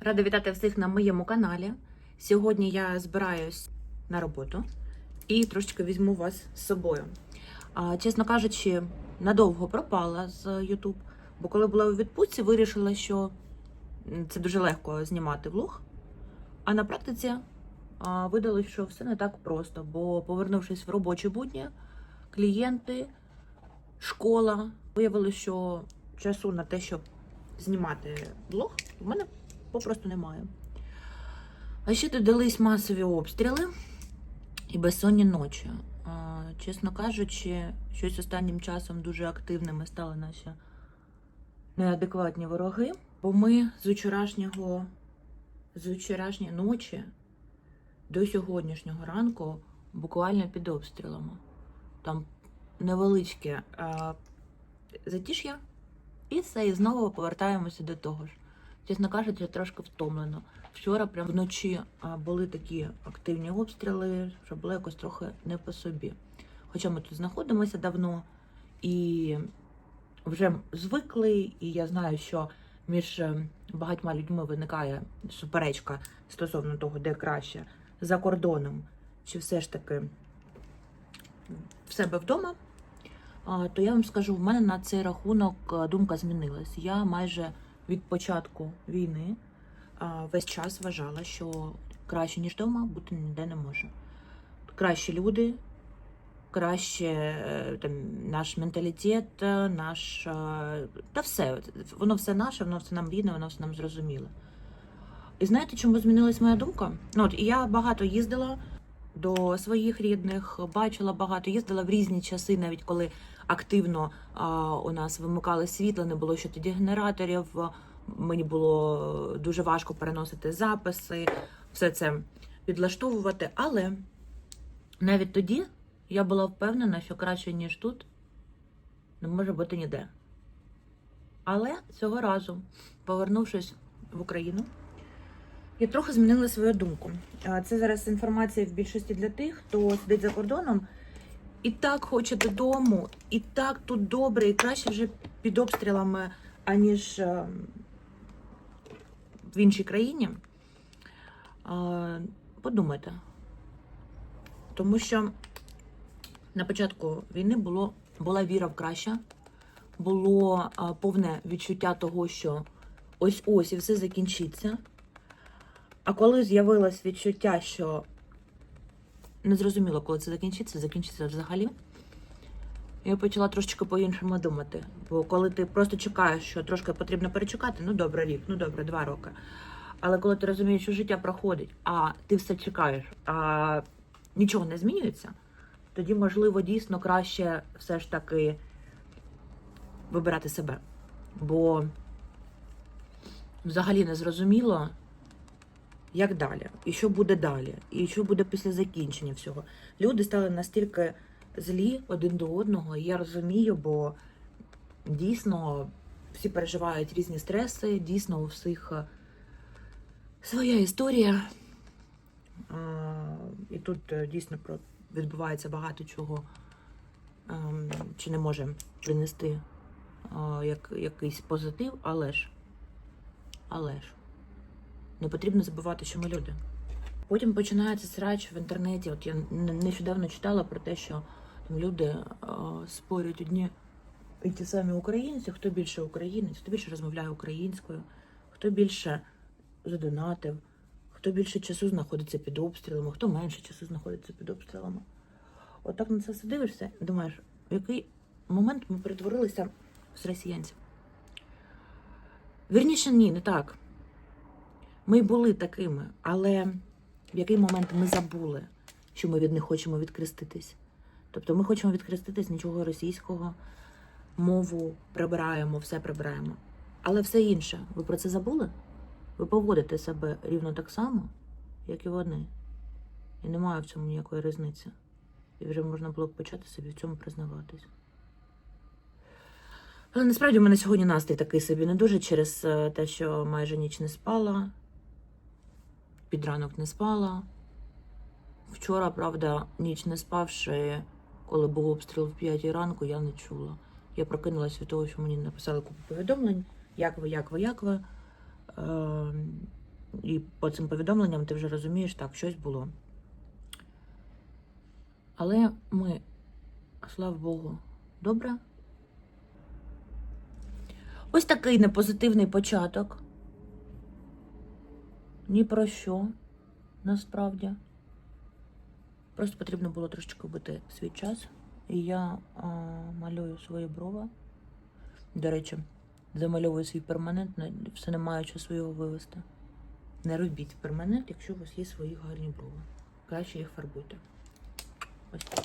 Рада вітати всіх на моєму каналі. Сьогодні я збираюсь на роботу і трошечки візьму вас з собою. Чесно кажучи, надовго пропала з YouTube, бо коли була у відпустці, вирішила, що це дуже легко знімати влог. А на практиці видалось, що все не так просто, бо повернувшись в робочі будні, клієнти, школа, виявилося, що часу на те, щоб знімати влог, в мене попросту немає. А ще додались масові обстріли і безсонні ночі. Чесно кажучи, щось останнім часом дуже активними стали наші неадекватні вороги. Бо ми з вчорашнього, з вчорашньої ночі до сьогоднішнього ранку буквально під обстрілами. Там невеличке а, затиш'я, і все, і знову повертаємося до того ж. Чесно кажучи, трошки втомлено. Вчора прям вночі були такі активні обстріли, що було якось трохи не по собі. Хоча ми тут знаходимося давно і вже звикли, і я знаю, що між е, багатьма людьми виникає суперечка стосовно того, де краще за кордоном, чи все ж таки в себе вдома. То я вам скажу, в мене на цей рахунок е, думка змінилась. Я майже від початку війни весь час вважала, що краще, ніж вдома, бути ніде не може. Кращі люди, краще е, там, наш менталітет, е, наш. е, Та все. Воно все наше, воно все нам рідне, воно все нам зрозуміле. І знаєте, чому змінилась моя думка? Ну, от, я багато їздила до своїх рідних, бачила багато, їздила в різні часи, навіть коли активно у нас вимикали світло, не було ще тоді генераторів. Мені було дуже важко переносити записи, все це підлаштовувати. Але навіть тоді я була впевнена, що краще, ніж тут, не може бути ніде. Але цього разу, повернувшись в Україну, я трохи змінила свою думку. Це зараз інформація в більшості для тих, хто сидить за кордоном і так хоче додому, і так тут добре, і краще вже під обстрілами, аніж е, в іншій країні. Подумайте. Тому що на початку війни було, була віра в краще, було а, повне відчуття того, що ось-ось і все закінчиться. А коли з'явилось відчуття, що незрозуміло, коли це закінчиться, закінчиться взагалі, я почала трошечки по-іншому думати. Бо коли ти просто чекаєш, що трошки потрібно перечекати, ну добре, рік, ну добре, два роки. Але коли ти розумієш, що життя проходить, а ти все чекаєш, а нічого не змінюється, тоді, можливо, дійсно краще все ж таки вибирати себе. Бо взагалі не зрозуміло, як далі, і що буде далі, і що буде після закінчення всього. Люди стали настільки злі один до одного, і я розумію, бо дійсно всі переживають різні стреси, дійсно у всіх е, своя історія. І тут е, дійсно відбувається багато чого, ем, чи не може принести як, якийсь позитив, але ж, але ж, не потрібно забувати, що ми люди. Потім починається срач в інтернеті. От я нещодавно читала про те, що там люди а, спорять одні і ті самі українці, хто більше українець, хто більше розмовляє українською, хто більше задонатив, хто більше часу знаходиться під обстрілами, хто менше часу знаходиться під обстрілами. Отак на це все дивишся і думаєш, в який момент ми перетворилися з росіянців. Вірніше, ні, не так. Ми були такими, але в який момент ми забули, що ми від них хочемо відхреститись. Тобто ми хочемо відхреститись нічого російського, мову прибираємо, все прибираємо. Але все інше, ви про це забули? Ви поводите себе рівно так само, як і вони. І немає в цьому ніякої різниці. І вже можна було б почати собі в цьому признаватись. Але насправді в мене сьогодні настрій такий собі не дуже через е, те, що майже ніч не спала, під ранок не спала. Вчора, правда, ніч не спавши, коли був обстріл в 5 ранку, я не чула. Я прокинулася від того, що мені написали купу повідомлень, як ви, як ви, як ви. Ем, і по цим повідомленням ти вже розумієш, так, щось було. Але ми, слава Богу, добре. Ось такий непозитивний початок. Ні про що, насправді. Просто потрібно було трошечки вбити свій час. І я а, малюю свої брови. До речі, замальовую свій перманент, все не маю часу його вивести. Не робіть перманент, якщо у вас є свої гарні брови. Краще їх фарбуйте. Ось так.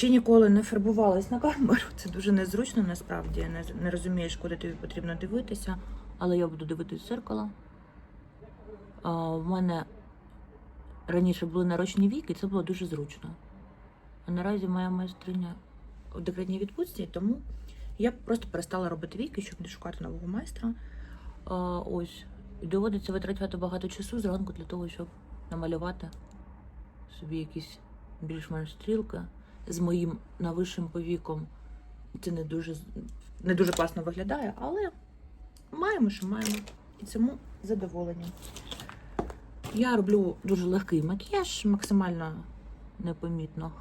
Ще ніколи не фарбувалась на камеру. Це дуже незручно насправді. Не, не розумієш, куди тобі потрібно дивитися. Але я буду дивитись в зеркало. В мене раніше були нарощені віки, і це було дуже зручно. А наразі моя майстриня у декретній відпустці, тому я просто перестала робити віки, щоб не шукати нового майстра. Ось. І доводиться витрачати багато часу зранку для того, щоб намалювати собі якісь більш-менш стрілки з моїм нависшим повіком. Це не дуже, не дуже класно виглядає, але маємо, що маємо. І цьому задоволення. Я роблю дуже легкий макіяж, максимально непомітно.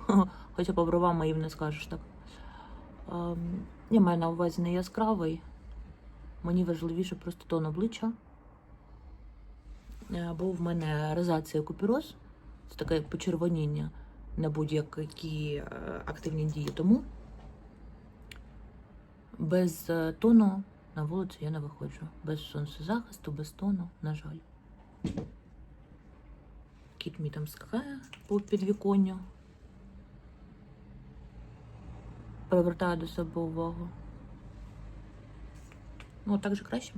Хоча по бровам моїм не скажеш так. Ем, Я маю на увазі не яскравий. Мені важливіше просто тон обличчя. Е, Бо в мене розація купіроз. Це таке почервоніння на будь-які е, активні дії. Тому без е, тону на вулицю я не виходжу. Без сонцезахисту, без тону, на жаль. Кіт мій там скакає по підвіконню. Привертаю до себе увагу. Ну, так же краще.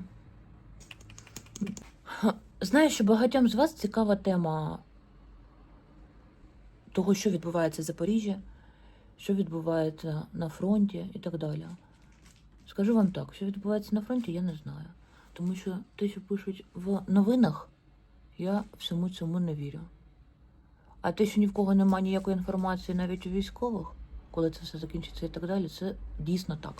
Знаю, що багатьом з вас цікава тема того, що відбувається в Запоріжжі, що відбувається на фронті і так далі. Скажу вам так, що відбувається на фронті, я не знаю. Тому що те, що пишуть в новинах, я всьому цьому не вірю. А те, що ні в кого немає ніякої інформації, навіть у військових, коли це все закінчиться і так далі, це дійсно так.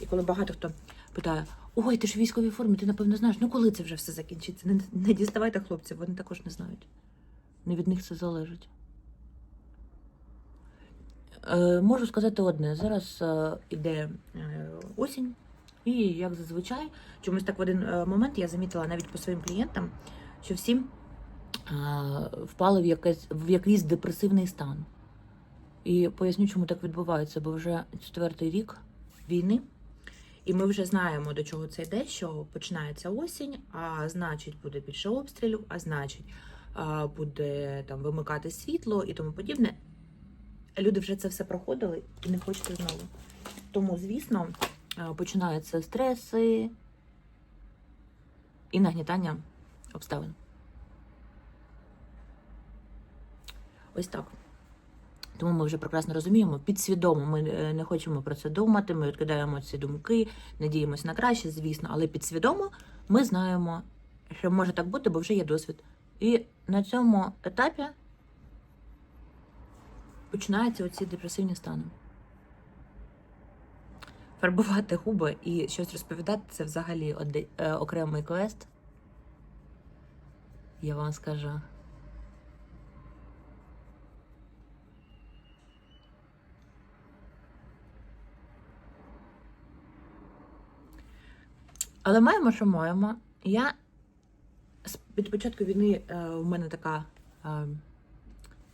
І коли багато хто питає: ой, ти ж в військовій формі, ти напевно знаєш, ну коли це вже все закінчиться? Не, не діставайте хлопців, вони також не знають. Не від них це залежить. Е, можу сказати одне: зараз е, іде е, осінь, і як зазвичай, чомусь так в один момент я замітила навіть по своїм клієнтам, що всі впали в, якесь, в якийсь депресивний стан. І поясню, чому так відбувається, бо вже четвертий рік війни, і ми вже знаємо, до чого це йде, що починається осінь, а значить, буде більше обстрілів, а значить, буде там вимикати світло і тому подібне. Люди вже це все проходили і не хочуть знову. Тому, звісно, е, починаються стреси і нагнітання обставин. Ось так. Тому ми вже прекрасно розуміємо, підсвідомо ми е, не хочемо про це думати, ми відкидаємо ці думки, надіємося на краще, звісно, але підсвідомо ми знаємо, що може так бути, бо вже є досвід. І на цьому етапі починаються оці депресивні стани. Фарбувати губи і щось розповідати це взагалі е, окремий квест. Я вам скажу. Але маємо, що маємо. Я від початку війни е, у мене така е,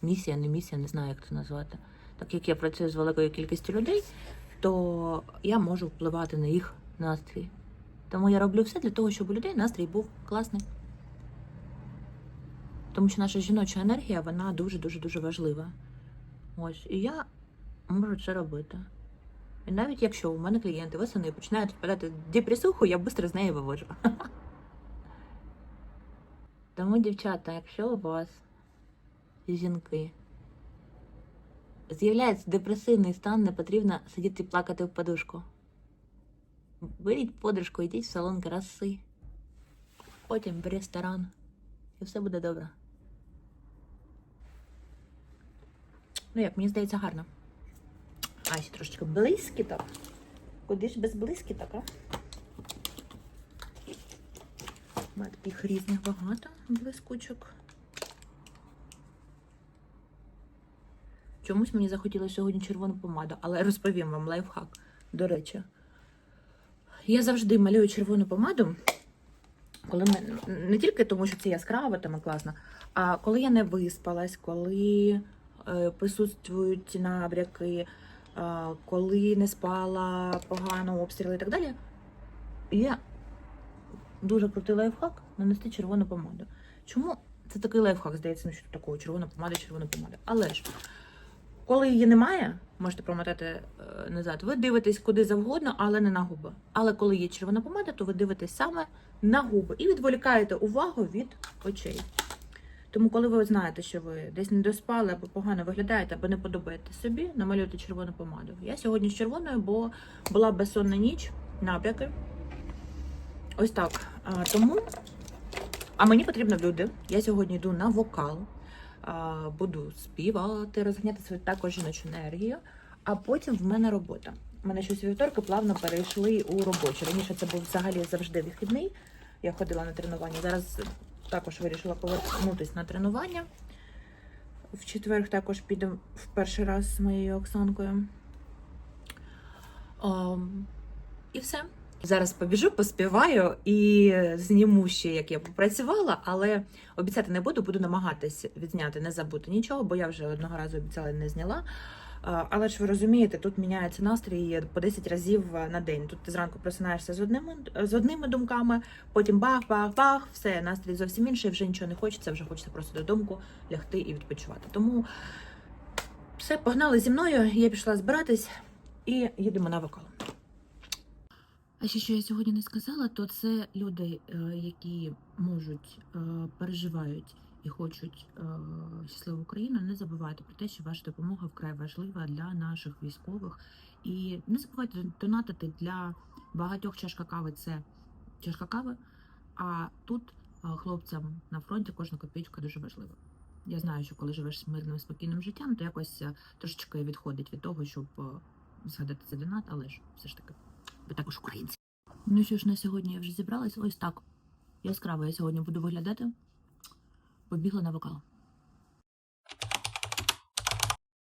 місія, не місія, не знаю, як це назвати. Так як я працюю з великою кількістю людей, то я можу впливати на їх настрій. Тому я роблю все для того, щоб у людей настрій був класний. Тому що наша жіноча енергія, вона дуже-дуже дуже важлива. Ось, і я можу це робити. І навіть якщо у мене клієнти восени починають впадати депресуху, я швидко з неї вивожу. Тому, дівчата, якщо у вас жінки з'являється депресивний стан, не потрібно сидіти і плакати в подушку. Беріть подружку, йдіть в салон краси, потім в ресторан, і все буде добре. Ну як, мені здається, гарно. А ще трошечки блискіток. Куди ж без блискіток, а? Мене таких різних багато блискучок. Чомусь мені захотілося сьогодні червону помаду, але розповім вам лайфхак. До речі, я завжди малюю червону помаду, коли ми, не тільки тому, що це яскраво там і класно, а коли я не виспалась, коли е, присутствують набряки, е, коли не спала погано обстріли і так далі. Є дуже крутий лайфхак нанести червону помаду. Чому це такий лайфхак, здається, що такого червона помада, червона помада. Але ж, коли її немає, можете промотати е, назад, ви дивитесь куди завгодно, але не на губи. Але коли є червона помада, то ви дивитесь саме на губи і відволікаєте увагу від очей. Тому, коли ви знаєте, що ви десь не доспали або погано виглядаєте, або не подобаєте собі, намалюйте червону помаду. Я сьогодні з червоною, бо була безсонна ніч, набряки. Ось так. Тому, а мені потрібно люди. Я сьогодні йду на вокал, буду співати, розганяти свою також жіночу енергію, а потім в мене робота. У мене щось вівторки плавно перейшли у робочі. Раніше це був взагалі завжди вихідний. Я ходила на тренування. Зараз також вирішила повернутися на тренування. В четвер також піду в перший раз з моєю Оксанкою. Ам, і все. Зараз побіжу, поспіваю і зніму ще, як я попрацювала, але обіцяти не буду, буду намагатись відзняти, не забути нічого, бо я вже одного разу обіцяла і не зняла. Але ж ви розумієте, тут міняється настрій по 10 разів на день. Тут ти зранку просинаєшся з одними з одними думками, потім бах, бах, бах, все, настрій зовсім інший, вже нічого не хочеться, вже хочеться просто додому лягти і відпочивати. Тому все, погнали зі мною. Я пішла збиратись і їдемо на вокал. А ще що я сьогодні не сказала, то це люди, е, які можуть е, переживають і хочуть е, щасливу Україну. Не забувайте про те, що ваша допомога вкрай важлива для наших військових. І не забувайте донатити для багатьох чашка кави. Це чашка кави. А тут хлопцям на фронті кожна копійка дуже важлива. Я знаю, що коли живеш мирним спокійним життям, то якось трошечки відходить від того, щоб згадати цей донат, але ж все ж таки ви також українці. Ну що ж, на сьогодні я вже зібралась. Ось так. Яскраво я сьогодні буду виглядати. Побігла на вокал.